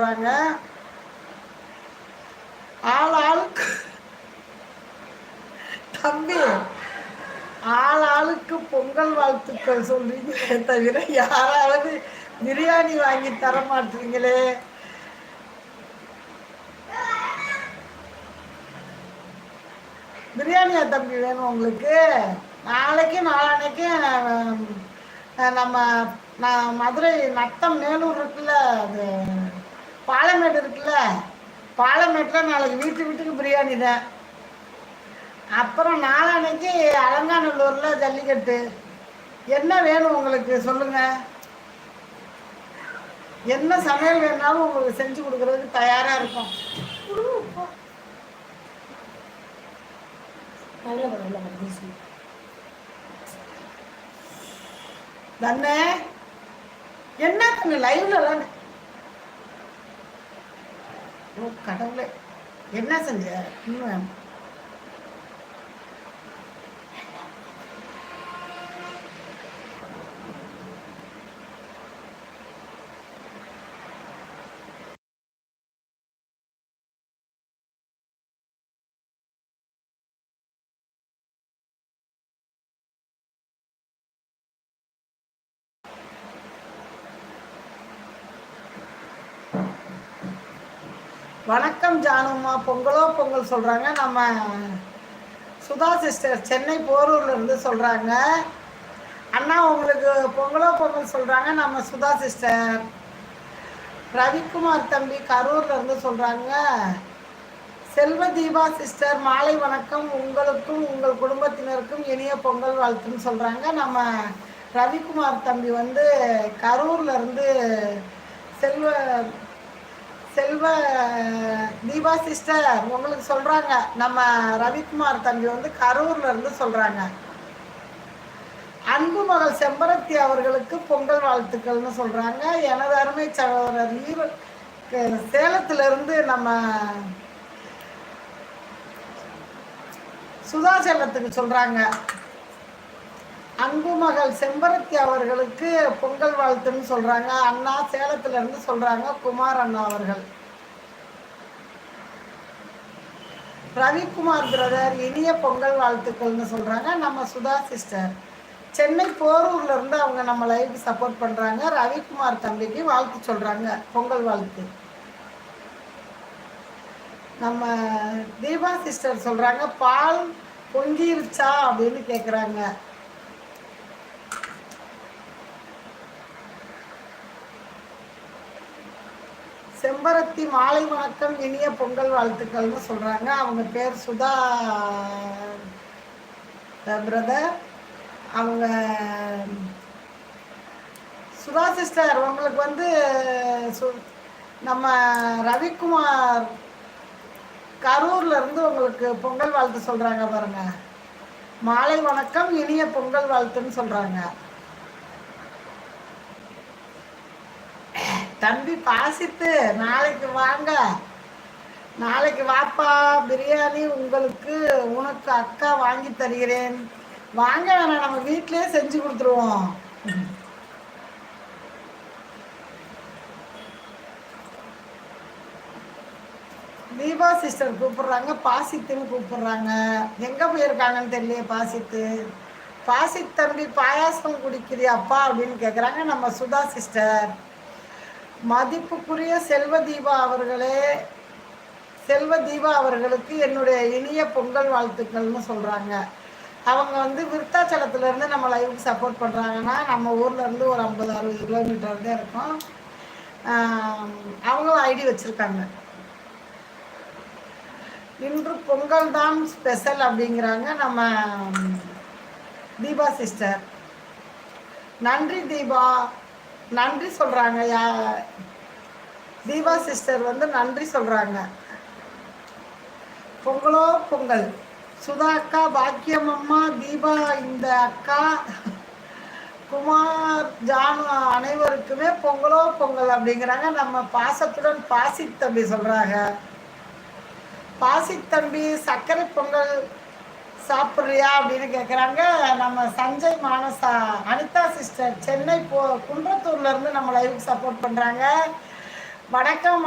சொல்கிறாங்க ஆள் ஆளுக்கு தம்பி ஆள் ஆளுக்கு பொங்கல் வாழ்த்துக்கள் சொல்றீங்களே தவிர யாராவது பிரியாணி வாங்கி தர மாட்டீங்களே. பிரியாணியா தம்பி வேணும் உங்களுக்கு? நாளைக்கு நாளானைக்கு நம்ம நான் மதுரை நத்தம் மேலூர் இருக்குல்ல அது பாலமேடு இருக்குல்ல? பாலமேட்டில் நாளைக்கு வீட்டு வீட்டுக்கு பிரியாணி தான். அப்புறம் நாளானைக்கு அலங்காநல்லூரில் ஜல்லிக்கட்டு. என்ன வேணும் உங்களுக்கு? சொல்லுங்கள் என்ன சமையல் வேணாலும் உங்களுக்கு செஞ்சு கொடுக்கறதுக்கு தயாராக இருக்கும். தண்ணே என்ன கண்ணு லைவ்ல ஓ கடவுளே. என்ன செஞ்ச? வணக்கம் ஜானுமா பொங்கலோ பொங்கல் சொல்கிறாங்க நம்ம சுதா சிஸ்டர் சென்னை போரூர்ல இருந்து சொல்கிறாங்க அண்ணா உங்களுக்கு பொங்கலோ பொங்கல் சொல்கிறாங்க நம்ம சுதா சிஸ்டர் ரவிக்குமார் தம்பி கரூர்ல இருந்து சொல்கிறாங்க செல்வ தீபா சிஸ்டர் மாலை வணக்கம். உங்களுக்கும் உங்கள் குடும்பத்தினருக்கும் இனிய பொங்கல் வாழ்த்துன்னு சொல்கிறாங்க நம்ம ரவிக்குமார் தம்பி வந்து கரூர்ல இருந்து செல்வ செல்வ தீபா சிஸ்டர் உங்களுக்கு சொல்கிறாங்க நம்ம ரவிக்குமார் தம்பி வந்து கரூர்ல இருந்து சொல்கிறாங்க அன்பு மகள் செம்பரத்தி அவர்களுக்கு பொங்கல் வாழ்த்துக்கள்னு சொல்கிறாங்க எனது அருமை சகோதரர் ஈர சேலத்திலிருந்து நம்ம சுதாசேலத்துக்கு சொல்கிறாங்க அன்பு மகள் செம்பருத்தி அவர்களுக்கு பொங்கல் வாழ்த்துன்னு சொல்றாங்க. அண்ணா சேலத்துல இருந்து சொல்றாங்க குமார் அண்ணா அவர்கள். ரவிக்குமார் பிரதர் இனிய பொங்கல் வாழ்த்துக்கள்னு சொல்றாங்க. நம்ம சுதா சிஸ்டர் சென்னை போரூர்ல இருந்து அவங்க நம்ம லைஃப் சப்போர்ட் பண்றாங்க. ரவிக்குமார் தம்பிக்கு வாழ்த்து சொல்றாங்க. பொங்கல் வாழ்த்து. நம்ம தீபா சிஸ்டர் சொல்றாங்க பால் பொங்கிருச்சா அப்படின்னு கேக்குறாங்க. செம்பருத்தி மாலை வணக்கம் இனிய பொங்கல் வாழ்த்துக்கள்னு சொல்கிறாங்க அவங்க பேர் சுதா பிரதர் அவங்க சுதா சிஸ்டர் உங்களுக்கு வந்து சு நம்ம ரவிக்குமார் கரூர்ல இருந்து உங்களுக்கு பொங்கல் வாழ்த்து சொல்கிறாங்க பாருங்க. மாலை வணக்கம் இனிய பொங்கல் வாழ்த்துன்னு சொல்கிறாங்க தம்பி பாசித்து நாளைக்கு வாங்க. நாளைக்கு வாப்பா பிரியாணி உங்களுக்கு உனக்கு அக்கா வாங்கி தருகிறேன். வாங்க வேணாம் நம்ம வீட்டிலே செஞ்சு கொடுத்துருவோம். தீபா சிஸ்டர் கூப்பிடுறாங்க பாசித்துன்னு கூப்பிடுறாங்க. எங்கே போயிருக்காங்கன்னு தெரியல பாசித்து. பாசித் தம்பி பாயாசம் குடிக்கிறியாப்பா அப்படின்னு கேட்குறாங்க நம்ம சுதா சிஸ்டர். மதிப்புக்குரிய செல்வ தீபா அவர்களே செல்வ தீபா அவர்களுக்கு என்னுடைய இனிய பொங்கல் வாழ்த்துக்கள்னு சொல்கிறாங்க அவங்க வந்து விருத்தாச்சலத்துலேருந்து நம்ம லைவுக்கு சப்போர்ட் பண்ணுறாங்கன்னா நம்ம ஊர்லேருந்து ஒரு ஐம்பது அறுபது கிலோமீட்டர் தான் இருக்கும். அவங்களும் ஐடி வச்சுருக்காங்க. இன்று பொங்கல் தான் ஸ்பெஷல் அப்படிங்கிறாங்க நம்ம தீபா சிஸ்டர் நன்றி தீபா. நன்றி சொல்கிறாங்க யா தீபா சிஸ்டர் வந்து நன்றி சொல்கிறாங்க பொங்கலோ பொங்கல். சுதா அக்கா பாக்கியம் அம்மா தீபா இந்த அக்கா குமார் ஜானு அனைவருக்குமே பொங்கலோ பொங்கல் அப்படிங்கிறாங்க. நம்ம பாசத்துடன் பாசித்தம்பி சொல்கிறாங்க பாசித்தம்பி சர்க்கரை பொங்கல் சாப்பிட்றியா அப்படின்னு கேட்குறாங்க நம்ம சஞ்சய் மானசா அனிதா சிஸ்டர் சென்னை போ குன்றத்தூர்லேருந்து நம்ம லைவுக்கு சப்போர்ட் பண்ணுறாங்க வணக்கம்.